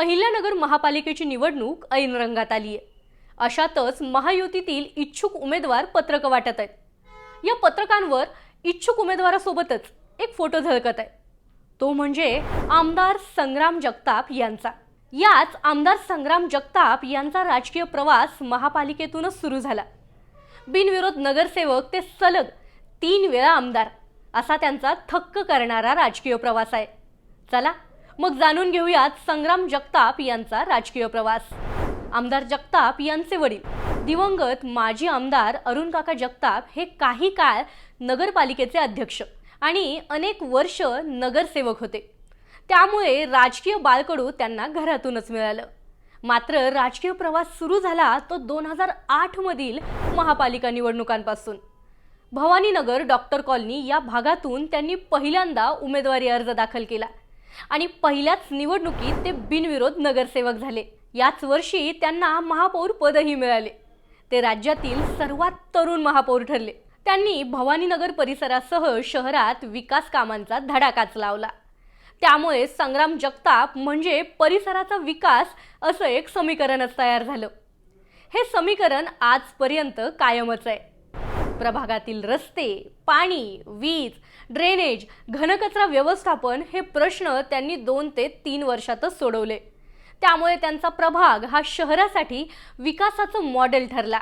अहिल्यानगर महापालिकेची निवडणूक ऐन रंगात आली आहे अशातच महायुतीतील इच्छुक उमेदवार पत्रकं वाटत आहेत. या पत्रकांवर इच्छुक उमेदवारासोबतच एक फोटो झळकत आहे. तो म्हणजे आमदार संग्राम जगताप यांचा. याच आमदार संग्राम जगताप यांचा राजकीय प्रवास महापालिकेतूनच सुरू झाला. बिनविरोध नगरसेवक ते सलग तीन वेळा आमदार असा त्यांचा थक्क करणारा राजकीय प्रवास आहे. चला मग जाणून घेऊयात संग्राम जगताप यांचा राजकीय प्रवास. आमदार जगताप यांचे वडील. दिवंगत माजी आमदार अरुण काका जगताप हे काही काळ नगरपालिकेचे अध्यक्ष आणि अनेक वर्ष नगरसेवक होते. त्यामुळे राजकीय बाळकडू त्यांना घरातूनच मिळालं. मात्र राजकीय प्रवास सुरू झाला तो दोन हजार आठमधील महापालिका निवडणुकांपासून. भवानीनगर डॉक्टर कॉलनी या भागातून त्यांनी पहिल्यांदा उमेदवारी अर्ज दाखल केला. आणि पहिल्याच निवडणुकीत ते बिनविरोध नगरसेवक झाले. याच वर्षी त्यांना महापौर पदही मिळाले. ते राज्यातील सर्वात तरुण महापौर ठरले. त्यांनी भवानीनगर परिसरासह शहरात विकास कामांचा धडाकाच लावला. त्यामुळे संग्राम जगताप म्हणजे परिसराचा विकास असं एक समीकरणच तयार झालं. हे समीकरण आजपर्यंत कायमच आहे. प्रभागातील रस्ते पाणी वीज ड्रेनेज घनकचरा व्यवस्थापन हे प्रश्न त्यांनी दोन ते तीन वर्षातच सोडवले. त्यामुळे त्यांचा प्रभाग हा शहरासाठी विकासाचं मॉडेल ठरला.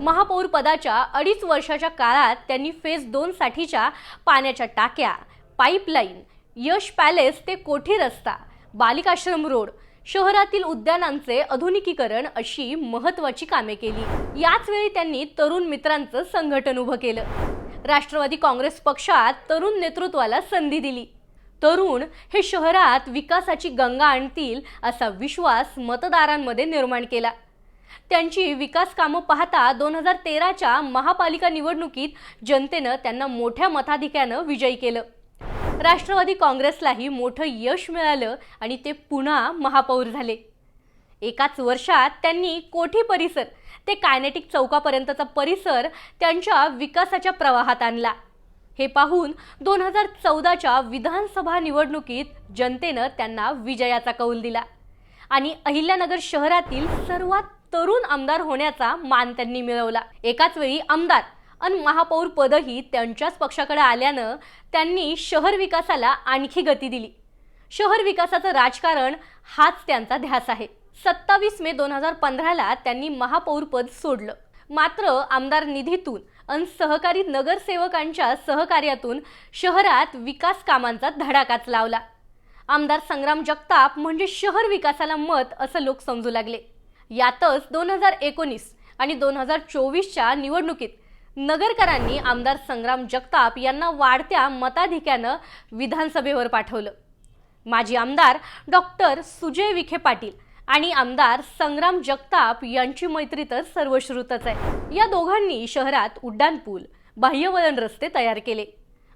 महापौर पदाच्या अडीच वर्षाच्या काळात त्यांनी फेज दोन साठीच्या पाण्याच्या टाक्या पाईपलाईन यश पॅलेस ते कोठी रस्ता बालिकाश्रम रोड शहरातील उद्यानांचे आधुनिकीकरण अशी महत्वाची कामे केली. याच वेळी त्यांनी तरुण मित्रांचं संघटन उभं केलं. राष्ट्रवादी काँग्रेस पक्षात तरुण नेतृत्वाला संधी दिली. तरुण हे शहरात विकासाची गंगा आणतील असा विश्वास मतदारांमध्ये निर्माण केला. त्यांची विकास कामं पाहता दोन हजार तेराच्या महापालिका निवडणुकीत जनतेनं त्यांना मोठ्या मताधिक्यानं विजयी केलं. राष्ट्रवादी काँग्रेसलाही मोठं यश मिळालं आणि ते पुन्हा महापौर झाले. एकाच वर्षात त्यांनी कोठी परिसर ते कायनेटिक चौकापर्यंतचा परिसर त्यांच्या विकासाच्या प्रवाहात आणला. हे पाहून दोन हजार चौदाच्या विधानसभा निवडणुकीत जनतेनं त्यांना विजयाचा कौल दिला आणि अहिल्यानगर शहरातील सर्वात तरुण आमदार होण्याचा मान त्यांनी मिळवला. एकाच वेळी आमदार आणि महापौर पदही त्यांच्याच पक्षाकडे आल्यानं त्यांनी शहर विकासाला आणखी गती दिली. शहर विकासाचं राजकारण हाच त्यांचा ध्यास आहे. सत्तावीस मे दोन हजार पंधराला त्यांनी महापौर पद सोडलं. मात्र आमदार निधीतून आणि सहकारी नगरसेवकांच्या सहकार्यातून शहरात विकास कामांचा धडाकाच लावला. आमदार संग्राम जगताप म्हणजे शहर विकासाला मत असं लोक समजू लागले. यातच दोन हजार एकोणीस आणि दोन हजार चोवीसच्या निवडणुकीत नगरकरांनी आमदार संग्राम जगताप यांना वाढत्या मताधिक्यानं विधानसभेवर पाठवलं. माजी आमदार डॉक्टर सुजय विखे पाटील आणि आमदार संग्राम जगताप यांची मैत्री तर सर्वश्रुतच आहे. या दोघांनी शहरात उड्डाणपूल बाह्यवळण रस्ते तयार केले.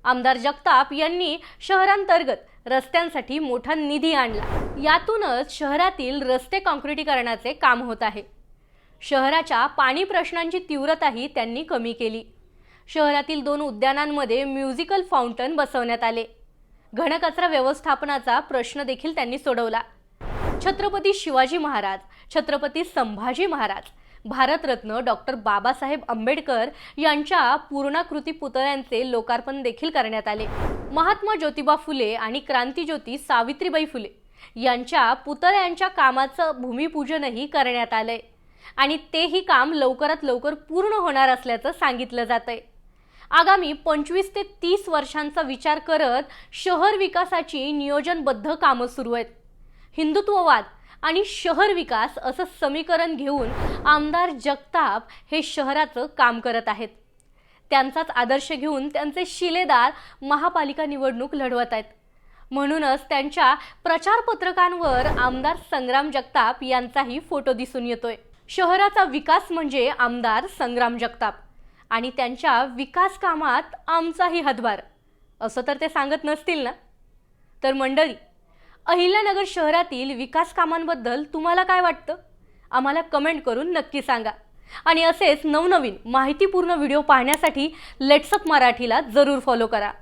आमदार जगताप यांनी शहरांतर्गत रस्त्यांसाठी मोठा निधी आणला. यातूनच शहरातील रस्ते काँक्रिटीकरणाचे काम होत आहे. शहराच्या पाणी प्रश्नांची तीव्रताही त्यांनी कमी केली. शहरातील दोन उद्यानांमध्ये म्युझिकल फाउंटन बसवण्यात आले. घनकचरा व्यवस्थापनाचा प्रश्न देखील त्यांनी सोडवला. छत्रपती शिवाजी महाराज छत्रपती संभाजी महाराज भारतरत्न डॉक्टर बाबासाहेब आंबेडकर यांच्या पूर्णाकृती पुतळ्यांचे लोकार्पण देखील करण्यात आले. महात्मा ज्योतिबा फुले आणि क्रांतीज्योती सावित्रीबाई फुले यांच्या पुतळ्यांच्या कामाचं भूमिपूजनही करण्यात आलंय. आणि तेही काम लवकरात लवकर पूर्ण होणार असल्याचं सांगितलं जात आहे आगामी पंचवीस ते तीस वर्षांचा विचार करत शहर विकासाची नियोजनबद्ध कामं सुरू आहेत. हिंदुत्ववाद आणि शहर विकास असं समीकरण घेऊन आमदार जगताप हे शहराचं काम करत आहेत. त्यांचाच आदर्श घेऊन त्यांचे शिलेदार महापालिका निवडणूक लढवत आहेत. म्हणूनच त्यांच्या प्रचारपत्रकांवर आमदार संग्राम जगताप यांचाही फोटो दिसून येतोय. शहराचा विकास म्हणजे आमदार संग्राम जगताप आणि त्यांच्या विकास कामात आमचाही हातभार. असं तर ते सांगत नसतील ना? तर मंडळी अहिल्यानगर शहरातील विकास कामांबद्दल तुम्हाला काय वाटतं? आम्हाला कमेंट करून नक्की सांगा. आणि असेच नवनवीन माहितीपूर्ण व्हिडिओ पाहण्यासाठी लेट्सअप मराठीला जरूर फॉलो करा.